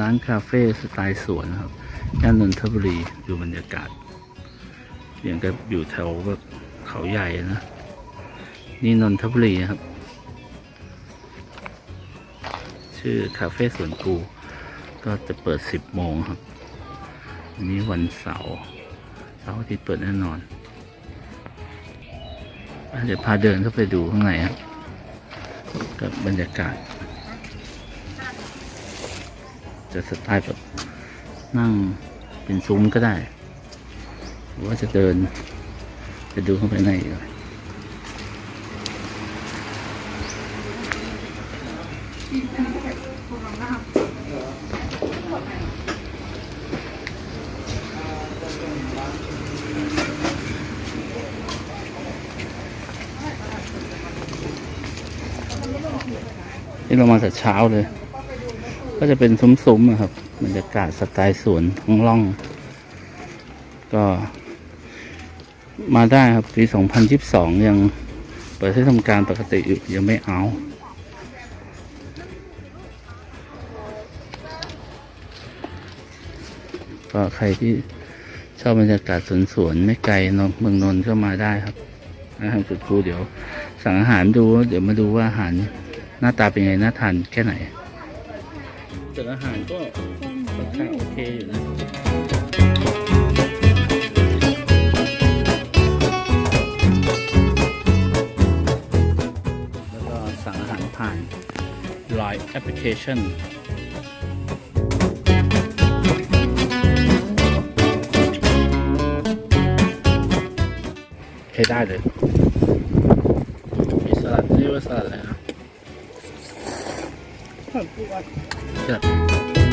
ร้านคาเฟ่สไตล์สวนครับย่านนนทบุรีดูบรรยากาศอย่างกับอยู่แถวแบบเขาใหญ่นะ นี่นนทบุรีครับ ชื่อคาเฟ่สวนกูก็จะเปิด 10 โมงครับวันนี้วันเสาร์เสาร์อาทิตย์เปิดแน่นอนเดี๋ยวพาเดินเข้าไปดูข้างในครับกับบรรยากาศ จะสไตล์แบบนั่งเป็นซุ้มก็ได้ หรือว่าจะเดินไปดูเข้าไปในกเลยนี่เรามาแต่เช้าเลย ก็จะเป็นซุ้มๆอะครับบรรยากาศสไตล์สวนท้องร่อง ก็มาได้ครับปี 2022 ยังเปิดให้ทำการปกติอยู่ยังไม่เอา ก็ใครที่ชอบบรรยากาศสวนสวนๆไม่ไกลเนอะเมืองนนท์ก็มาได้ครับอาหารสุดครูเดี๋ยว สั่งอาหารดู เดี๋ยวมาดูว่าอาหารหน้าตาเป็นไงน่าทานแค่ไหน จากอาหารก็ค่อนข้างโอเคอยู่นะแล้วก็สั่งอาหารผ่าน Line Application ใช้ได้เลยมีสลัดเรียว่าสลัดอะไรนะ Yeah.